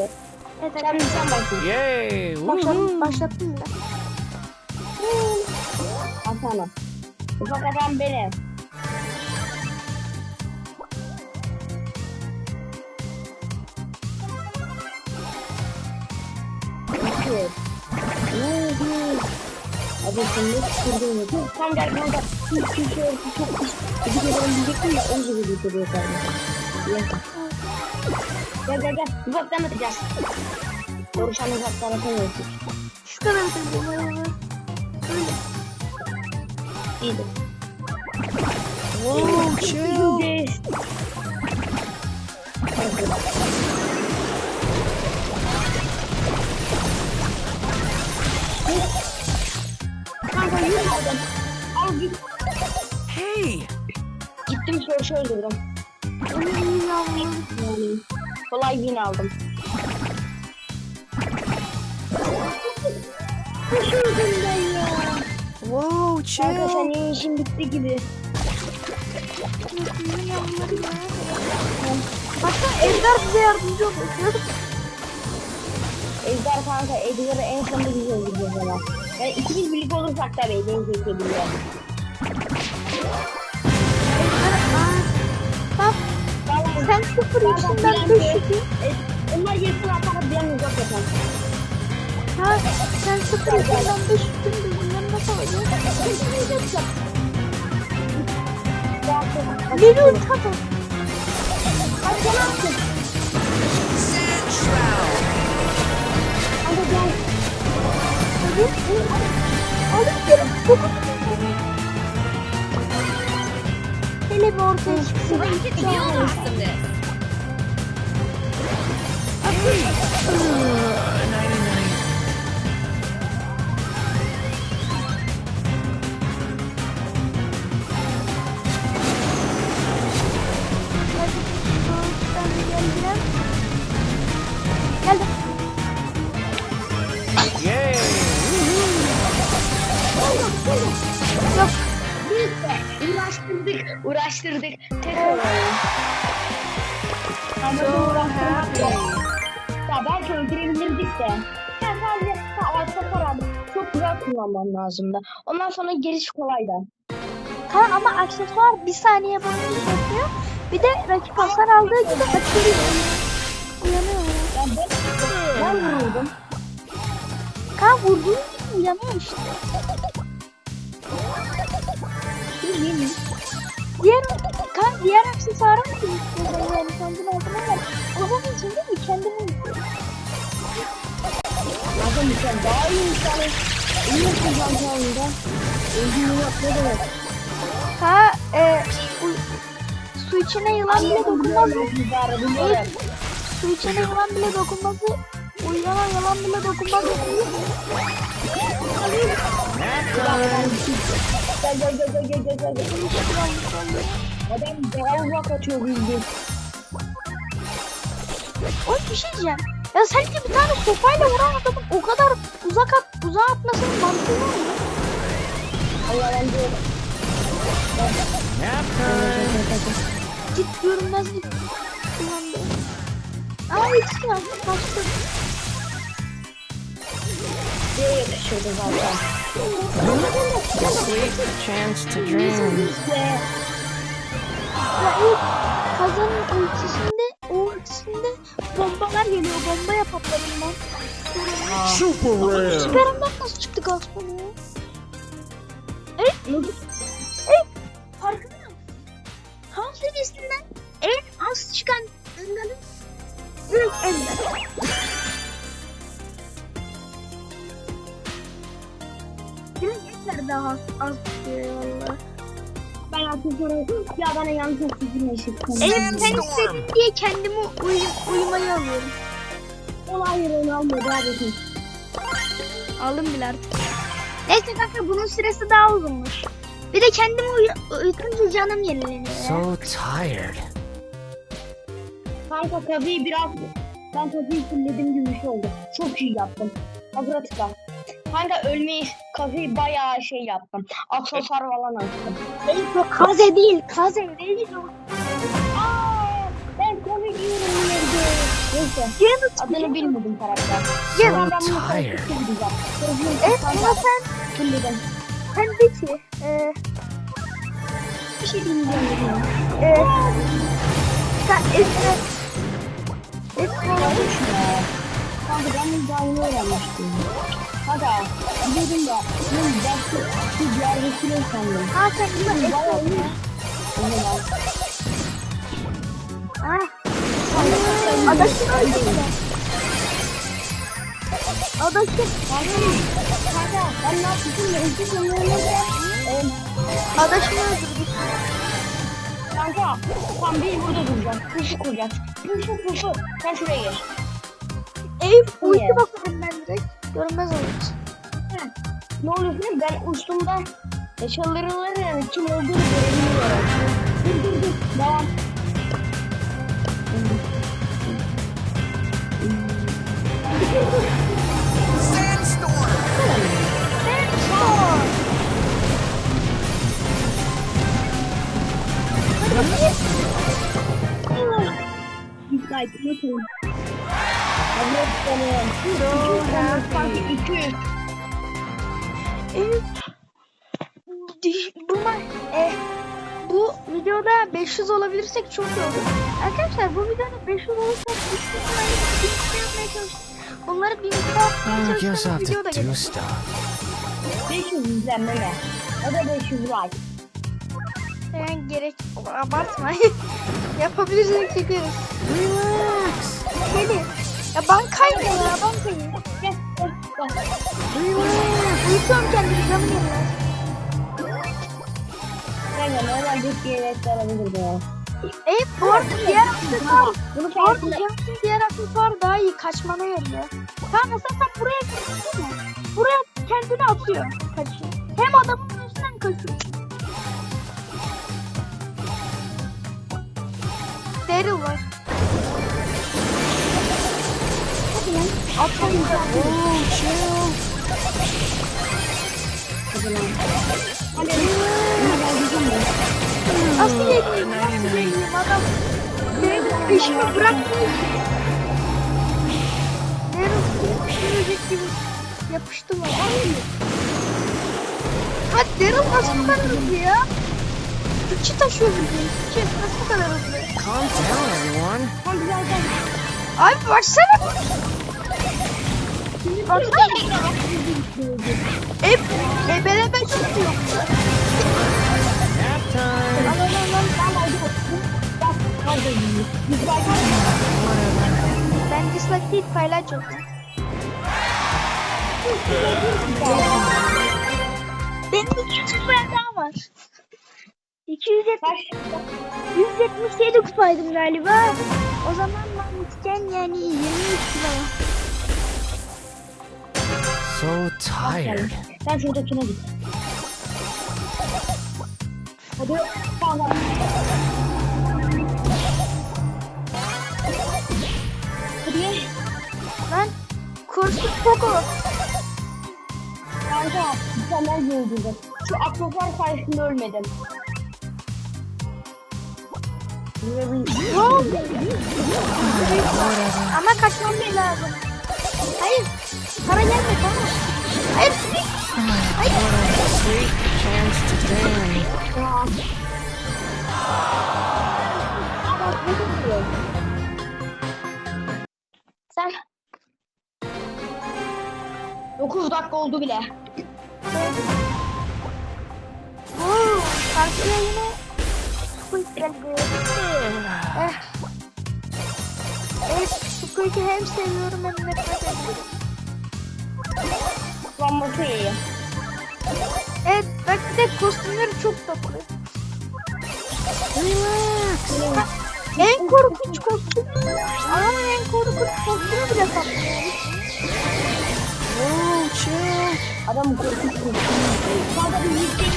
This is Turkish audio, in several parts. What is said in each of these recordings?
Evet arkadaşlar. sen başla. Yay! Başlattım, başlattım. Ha tamam. Ufak adam benim. Oldu? Abi sen ne tutturdun? Tam gel kanka. Hiç hiç şey yok. Çok pis. Bir kere ben diyecektim de o gibi duruyor kanka. Gel gel gel. Uzaktan atacağız. Konuşan uzaktan atamıyoruz. Şu kadar atacağım. Öyle. İyidir. Whoa, chill. Kanka yürü aldım. Al git. Hey! Gittim soruş öldürdüm. Onu iyi yavrum. Kolay win aldım. Düşürdüm ben ya. Kanka chill. sen iyi işin bitti gibi. Hatta Ejder bize yardımcı oldu. Ejder kanka Ejder'ı en sonunda biz öldüreceğiz ama. Yani ikimiz birlikte olursak tabii Ejder'i çekebiliyor. İçin ben. Onlar yesin atar bir an. Ha sen sıfır için ben beş yüküm. Biz bunları nasıl alacağız? Beni uçadı. Hadi sen yapsın. Hadi gel. Hadi. Alıyorum. Dokun. Hele bir ortaya çıksın. Ben kullanman lazımdı. Ondan sonra gerisi kolaydı. Ha, ama aksesuar bir saniye boyunca bekliyor. Bir de rakip hasar aldığı gibi açılıyor. Uyanıyor. yani. Ya ben, ben vururdum. Kan vurduğun gibi uyanıyor işte. Mi? Diğer, kan diğer aksesuara mı istiyorsun yani kendin aldın ama onun için değil mi istiyorsun. Zaten sen daha iyi insanı. İyi kullanacağını da. Öldüğünü yap ne demek? Ha e, su içine yılan bile dokunmaz. Su içine yılan bile dokunması uyuyana yılan bile dokunmaz. Gel gel gel gel gel gel gel. Adam daha uzak atıyor bildiğin. O bir şey diyeceğim. Ya sence bir tane sopayla vuran adamın o kadar uzak at, uzağa atmasının mantığı var mı? Allah Nap time. Git görünmezlik. Aa ikisi var. Kaçtı. diye yakışırdı zaten. Chance to dream. Ya ilk kazanın ultisinde, o ultisinde bombalar geliyor. Bombaya patladım ben. Super rare. Süperimden nasıl çıktı Gaston ya? Evet. Evet. Farkında mısın? Han serisinden en az çıkan Ender'in ilk Ender. Direkt Ender daha az, az çıkıyor ben ya bana yanlış oksijen eşittim. Evet sen istedin diye kendimi uy uyumayı alıyorum. Olay yerini almıyor bakın. Aldım bile artık. Neyse kanka bunun süresi daha uzunmuş. Bir de kendimi uyu uyutunca canım yenileniyor. So tired. Kanka kafayı biraz ben kafayı fullediğim gibi bir şey oldu. Çok iyi yaptım. Hazıra tıkla. Kanka ölmeyi kafayı bayağı şey yaptım. Aksesuar falan açtım. Bu kaze değil, kaze değil o. Aa, ben komik yiyorum nerede? Neyse. Adını bilmedim karakter. Janet. Ben bunu tired. Evet ama sen Fulledim. sen de ki e, Bir şey dinleyeceğim. e, sen eski olan Kanka ben bunu yeni öğrenmiştim. Kanka biliyordum da bunun dersi bir diğer vesile sandım. ha sen yine eski Bayağı olan iyi. O zaman. ha Kanka adaşın öldü adaşın Kanka ben ne yaptım? Hızlı sanıyorum da. Eee adaşını öldürdü Kanka tam bir burada duracağız. Kışı kuracağız. Kışı kışı. Sen şuraya geç. Eyüp ulti bakıyorum ben direkt görünmez olmuş Ne oluyor biliyor? Ben uçtuğumda çalırların kim olduğunu görebiliyorum. Dur dur dur. Devam. Dislike. Nasıl? Evet sanıyorum. 200 sanki 200. Eyüp diş- buna e, bu videoda 500 olabilirsek çok iyi olur. Arkadaşlar bu videoda 500 olursak biz bunları bir yapmaya çalıştık. Bunları bir miktar yapmaya I guess I'll çalıştığımız have video da to do gelir. stuff. 500 izlenme mi? O da 500 like. Yani gerek abartma. Yapabilirsek çekeriz. Relax. Hadi. Ya ben kaydım ya ben kaydım. Gel gel gel. Uyutuyorum kendimi canım yanıyor. Kanka normal bir diyalekt olabilir bu. Eyüp bu arada diğer aksesuar Bunu farkında. James'in diğer aksesuar daha iyi kaçmana yarıyor. Tamam mesela sen buraya gidiyorsun mu? Buraya kendini atıyor. Kaçıyor. Hem adamın üstünden kaçıyor. Daryl var. Lan. Atlayın. Oh, chill. Hadi lan. Hadi. Nasıl yeniyim? Nasıl yeniyim adam? Daryl peşimi bırakmıyor. Daryl sürücek gibi yapıştı mı? Ha Daryl nasıl bu kadar hızlı ya? İki taşıyor bildiğin. İki nasıl bu kadar hızlı? Calm down, everyone. Abi baksana. Hep tutuyor. Lan lan lan ben Ben dislike değil paylaş oldu. Benim 200 kupaya daha var. 270, Kaç? 177 kupaydım galiba. O zaman mantıken yani 23 kilo. So tired. Sen şuradakine git. Hadi. Tamam. Hadi. Lan kurşun Poco. Kanka mükemmel bir öldürdüm. Şu aksesuar sayesinde ölmedim. Ama kaçmam lazım. Para gelmedi ama. Hayır. Hayır. Sen 9 dakika oldu bile. Oo, karşıya yine. Evet, Squid'i hem seviyorum hem nefret ediyorum. Kullanması iyi. Evet, bak bir de kostümleri çok tatlı. Relax. En korkunç kostüm. Adamın en korkunç kostümü bile tatlı. Oh, chill. Adam korkunç bir Kanka bir yüksek.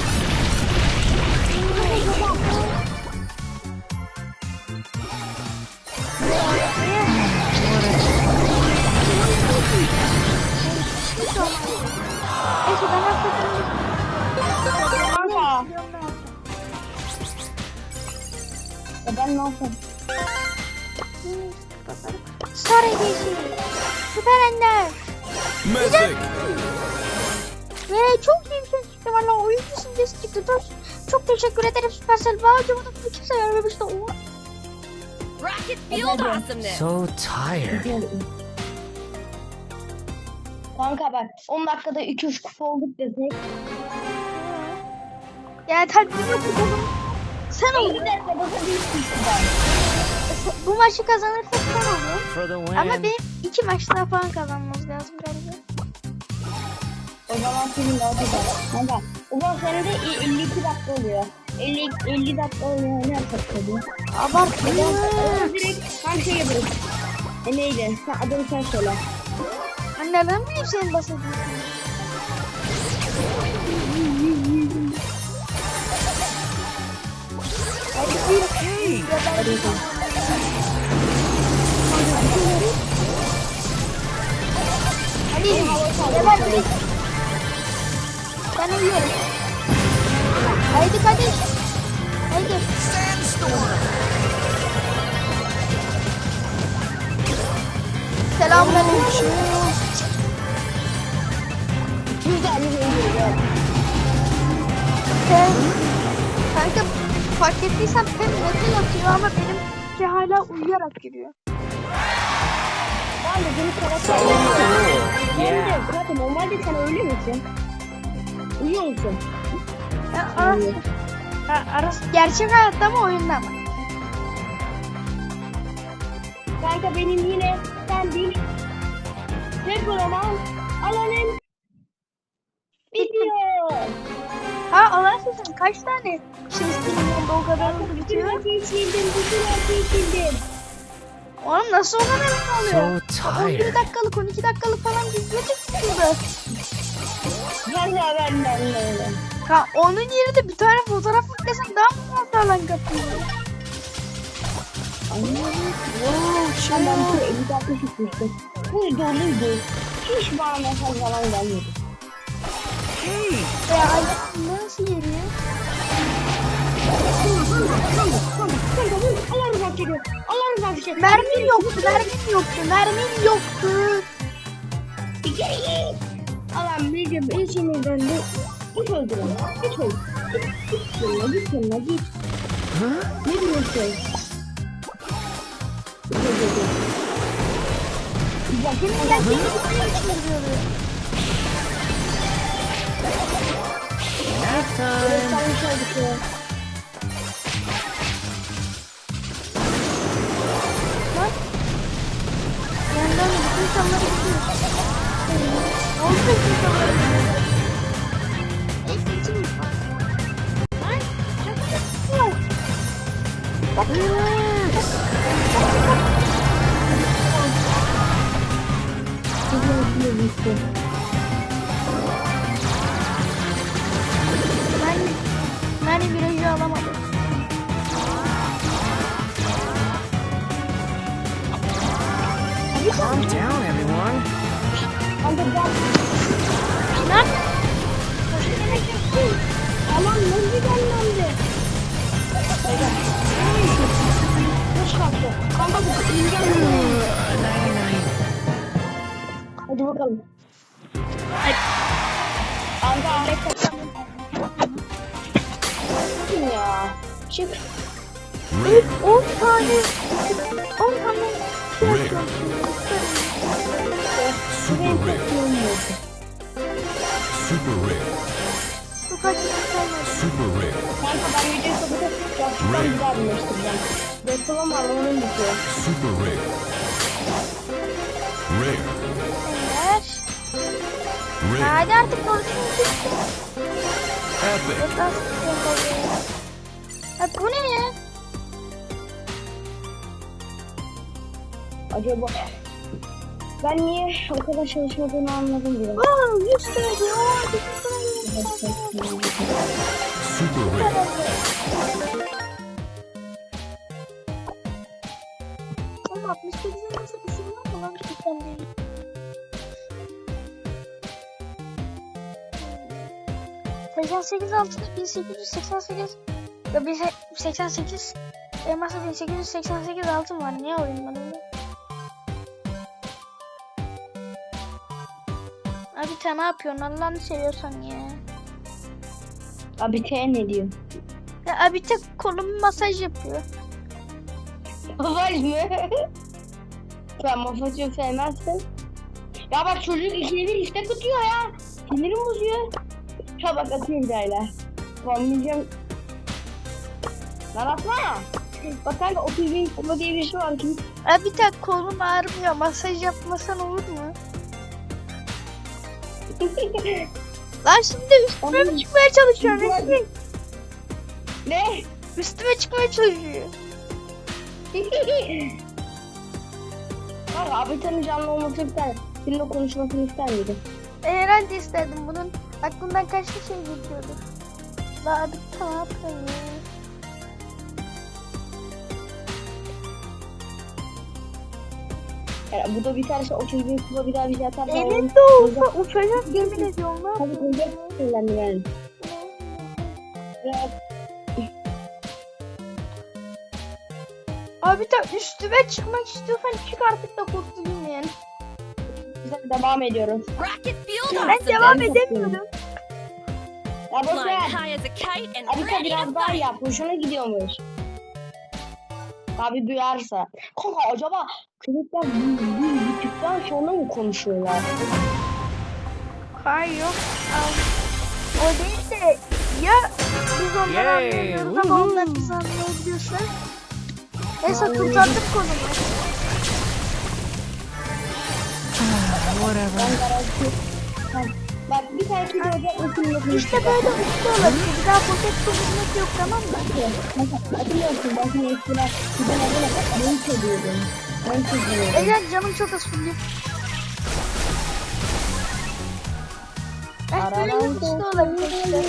Neyse ben ne yapayım? Star hediyesi. Süper Ender. Mythic. Ve çok iyi bir şey çıktı valla oyun düşüncesi çıktı. Çok, çok teşekkür ederim Supercell. Bana bunu kimse vermemişti. Oo. Rocket awesomeness. So tired. Kanka bak 10 dakikada 2-3 kupa olduk desek. Yani takdim yok bu. Sen 50 ol. Bu maçı kazanırsak sen olur. Ama benim iki maç daha falan kazanmamız lazım galiba. O zaman senin daha güzel. Kanka o zaman senin de 52 dakika oluyor. 50, 50 dakika oluyor ne yapsak tabii. Abartma. O zaman direkt ben şey yaparız. E neydi? Sen adını sen söyle. Anne ben miyim senin bahsediyorsun? Bir. Hadi sen. Hadi. Geber direkt. Fark ettiysen pek metal atıyor ama benimki hala uyuyarak giriyor. Ben de seni karakter Hem de zaten normalde sen öyle misin? Uyuyor musun? Ya, arası, ha, arası, gerçek hayatta mı oyunda mı? Kanka benim yine sen değil. Depolamam alanın bitiyor. Ha Allah sizin kaç tane şey istediğinde o kadar hızlı bitiyor? bütün sildim. Oğlum nasıl o kadar hızlı So oluyor? 11 tired. dakikalık 12 dakikalık falan video çıktı burada. Valla ben de öyle. Ha, onun yerine bir tane fotoğraf yüklesen daha mı fazla lan kapıyor? Wow, ben bu 50 dakika çıkmıştım. Bu doluydu. Hiç bana mesaj falan gelmedi. Ya nasıl yeriyor? Kanka bu Allah rızası için. Allah rızası için. Mermim yoktu, mermim yoktu, mermim yoktu. Allah'ım bildim içinizden de git öldür onu. Git öldür. Git yanına git yanına git. Ne diyorsun? Git öldür. Bakın bitiyor. Bak. Yandan bütün insanları gidiyor. Olsun insanları gidiyor. Neyse için alamadım. Calm down, everyone. Kanka gel. Lan. Aman ne güzel landı. Hoş kalktı. Kanka bu night. Hadi bakalım. Kanka Çık. Rare. 10 tane 10 tane Rare. Super rare. Super rare. Super rare. Kanka ben videoyu kapatıp birleştireceğim. Depolama alanının bitiyor. Super rare. Rare. Rare. Hadi artık çıktı. Epic. Ya bu ne? Acaba ben niye o kadar çalışmadığını anladım bile. Aa, 100 TL. Aa, teşekkür ederim. Super rare. Ama 68'in nasıl ısınma falan cidden değil. Seksen sekiz altı bin sekiz yüz seksen sekiz ve bin seksen sekiz elmasda bin sekiz yüz seksen sekiz altın var. Niye alayım ben onu? Abi sen ne yapıyorsun Allah'ını seviyorsan ya. Abi T ne diyor? Ya abi tek kolum masaj yapıyor. Masaj mı? Sen masajı sevmezsin. Ya bak çocuk ikide bir istek atıyor ya. Sinirim bozuyor. Ha bak atıyor bir daha. Anlayacağım. Lan atma. Bak kanka 30 bin kupa diye bir şey var ki. Abi tek kolum ağrımıyor masaj yapmasan olur mu? Lan şimdi üstüme mi çıkmaya çalışıyor Resmi? ne? Üstüme çıkmaya çalışıyor. Kanka abi senin canlı olması ister. Seninle konuşmasını ister miydin? E, herhalde isterdim bunun aklımdan kaçta şey geçiyordu. Lan abi ne yapıyorsun Yani bu da biterse 30 bin kupa bir daha bize atar. Elinde olsa uçacak yemin ediyorum lan. Hadi koyacak sinirlendim yani. Abi de üstüme çıkmak istiyorsan çık artık da kurtulayım yani. güzel devam ediyoruz. Rocket fuel Ben devam edemiyorum. Ya boş ver. high as a kite and Abi sen ready to biraz daha yap. Hoşuna gidiyormuş. Abi duyarsa. Kanka acaba çocuklar bir, bir bittikten sonra mı konuşuyorlar? Hayır yok. O değil de ya biz onları Yay, anlayamıyoruz ama onlar bizi anlayabiliyorsa. Neyse kurtardık konumu. Whatever. Ben garanti. Bak, Bak bir tane kedi olacak. Ötünün İşte böyle uçtu olabilir. Bir daha poşet kullanmak yok tamam mı? Hatırlıyorsun ben sana eskiden giden adına ben çözüyordum. Ben Ecel canım çok az fulluyor. Eh böyle uçtu olabilir işte.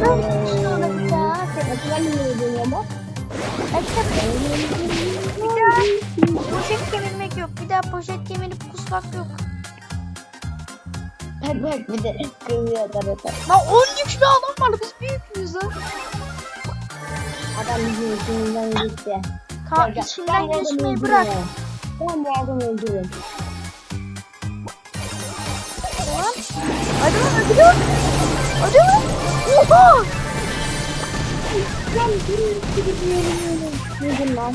Böyle uçtu olabilir ya. Hatırlamıyorum dönüyor mu? Bir daha poşet kemirmek yok. Bir daha poşet kemirip kusmak yok. Bak bak bir de kızıyor tarafı. Lan 10 güçlü adam var. Biz büyük müyüz lan? Adam bizim içimizden gitti. Ka gel. içinden Ben adamı geçmeyi bırak. Ben bu adamı öldürürüm. Tamam. Lan lan. Hadi lan. Oha. Lan bir gidiyorum. Öldüm lan.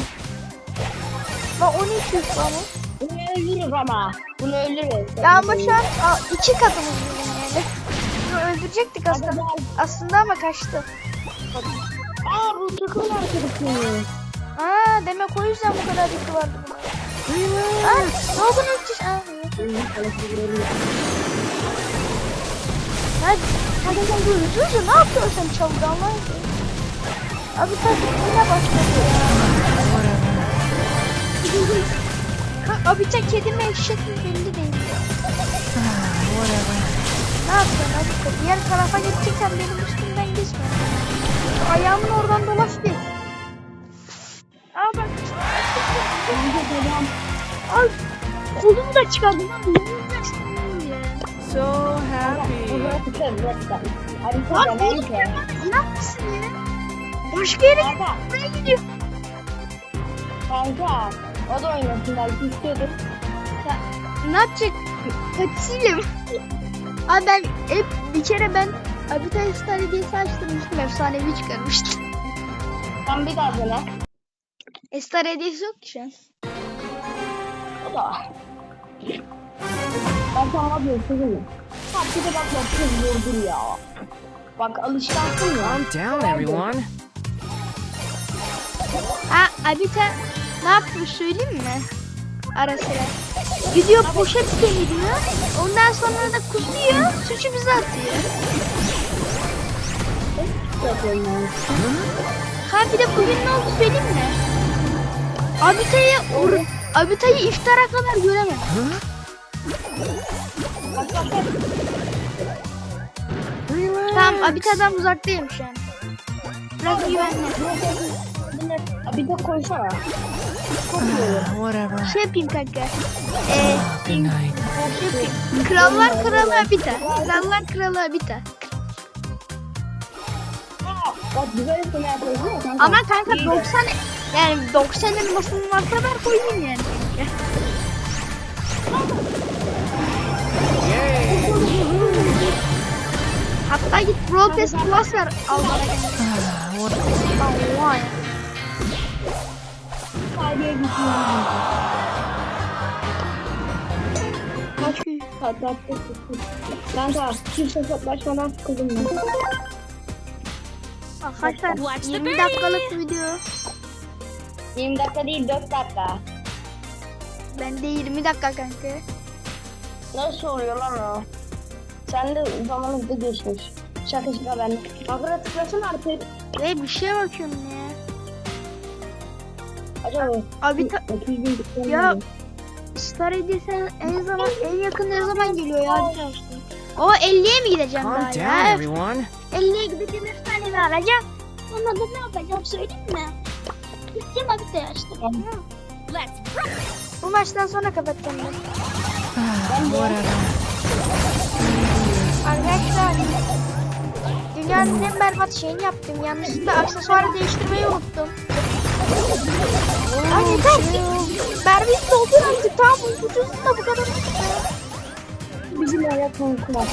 Lan 12 güçlü ama. Bunu öldürürüz ama. Bunu öldürürüz. Ya ama şu an aa, iki katımız bizim yani. Bunu öldürecektik aslında. Aslında ama kaçtı. Aa bu takım arkadaşım. Aa demek o yüzden bu kadar yükü vardı buna. Aa ne oldu ne evet. Hadi. Hadi sen bu hızlıca ne yapıyorsun çabuk Allah Abi sen yine başladı ya. Abi sen kedi mi eşek mi belli değil. Ne yapıyorsun hadi diğer tarafa geçeceksen benim üstümden geçme. Ayağımın oradan dolaş bir. Al. Kolumu da çıkardım. Lan ya. So happy. Lan oğlum. Ne yapmışsın ya? Başka yere git. Buraya gidiyor. kanka. O da oynasın belki istiyordur. Ne yapacak? Kaçıyla mı? Abi ben hep bir kere ben Habitat Star hediyesi açtırmıştım. Efsanevi çıkarmıştım. Sen bir daha dene. Star hediyesi yok ki şu an. Da. Ben sana yapıyorum kızım? Ha bir de bak bak kız vurdur ya. Bak alışkansın ya. Calm down, everyone. Ha Habitat ne yapıyor söyleyeyim mi? Ara sıra. Gidiyor poşet kemiriyor. Ondan sonra da kusuyor. Suçu bize atıyor. Ha bir de bugün ne oldu söyleyeyim mi? Abita'yı or Abita'yı iftara kadar. Relax. Tamam Abita'dan uzaktayım şu an. Bunlar bir de koysana. Whatever. Şey yapayım kanka. Ee, Good night. Krallar kralı Abita. Krallar kralı Abita. Ama kanka 90 yani 90 elmasım varsa ben koyayım yani. Hatta git Pro Pass Plus ver Alman'a Allah ya. Saygıya gidiyorum. Hatta ben daha kimse toplaşmadan sıkıldım ben. Arkadaşlar 20 dakikalık video. 20 dakika değil 4 dakika. Bende 20 dakika kanka. Nasıl oluyor lan o? Sen de zaman hızlı geçmiş. Şaka şaka ben. Bakıra tıklasın artık. Ve bir şeye bakıyorum ya. Acaba Abi ta- 30 bin tıklanıyor. Ya Star Edison en zaman en yakın ne zaman geliyor ya? O 50'ye mi gideceğim Calm daha down, ya? everyone. 50'ye gideceğim efsanevi alacağım. Sonra da ne yapacağım söyleyeyim mi? Gideceğim arkadaşlar. Let's rock. Bu maçtan sonra kapatacağım ben. Ah, whatever. Arkadaşlar dünyanın en berbat şeyini yaptım. Yanlışlıkla aksesuarı değiştirmeyi unuttum. Ay yeter. Berbat doldur artık tamam ucuzun da bu kadar. Bizim hayat konkular.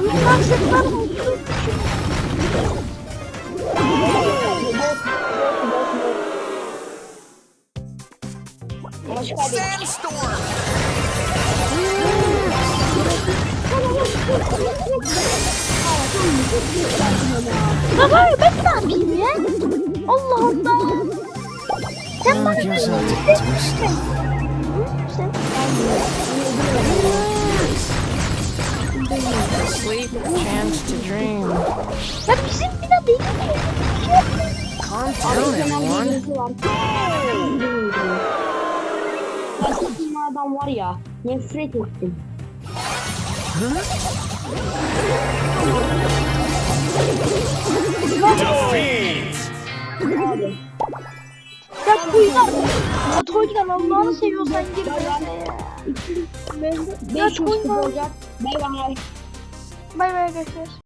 Uygun aksesuar doldur. Geldin. Baba ben ne yapayım ya? Allah Allah. Sen bana ne a twist. Sen Sleep, chance to dream. Ya bizim bina değil mi? Calm down, everyone. Bahsettiğim adam var ya, nefret ettim. Abi, Ya Toygan. Ya Toygan Allah'ını seviyorsan gir. Ya 500 Toygan. olacak. Bay bay. Bay bay arkadaşlar.